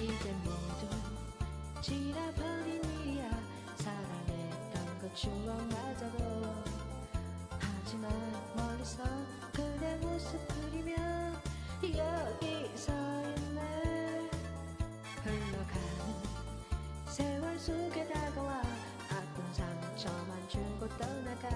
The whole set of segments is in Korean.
이제 모두 지나버린 일이야. 사랑했던 그 추억마저도. 하지만 멀리서 그대 모습 그리며 여기 서 있네 흘러가는 세월 속에 다가와 아픈 상처만 주고 떠나가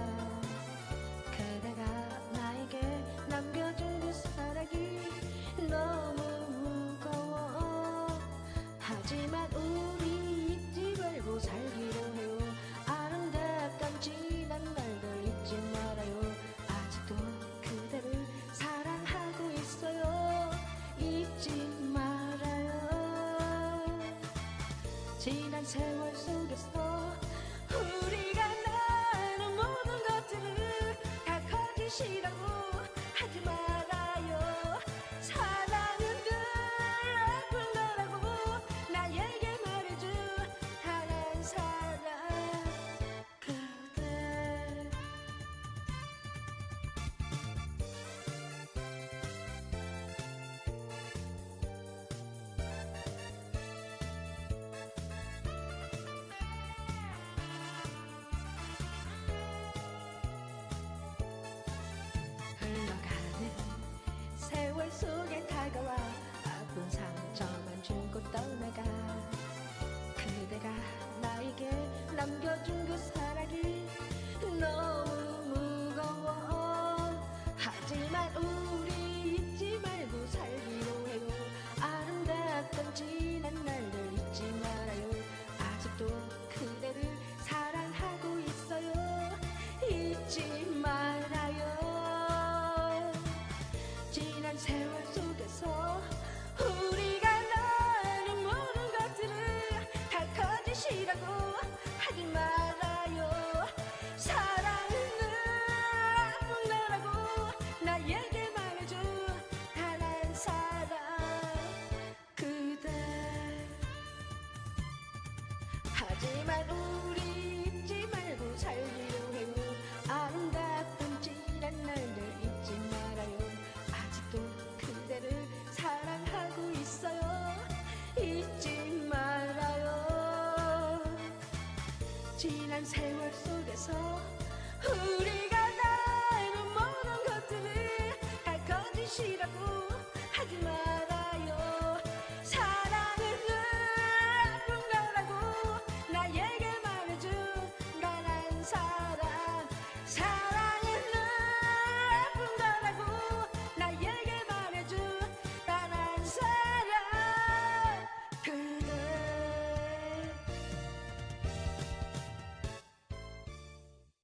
지난 세월 속에서 우리가 나눈 모든 것들을 다 거짓이라 준 그 사랑이 너무 무거워. 하지만 우리 잊지 말고 살기로 해요. 아름답던 지난 날들 잊지 말아요. 아직도 그대를 사랑하고 있어요. 잊지 하지만 우리 잊지 말고 살기로 해요. 아름답던 지난 날들 잊지 말아요. 아직도 그대를 사랑하고 있어요. 잊지 말아요. 지난 세월 속에서 우리가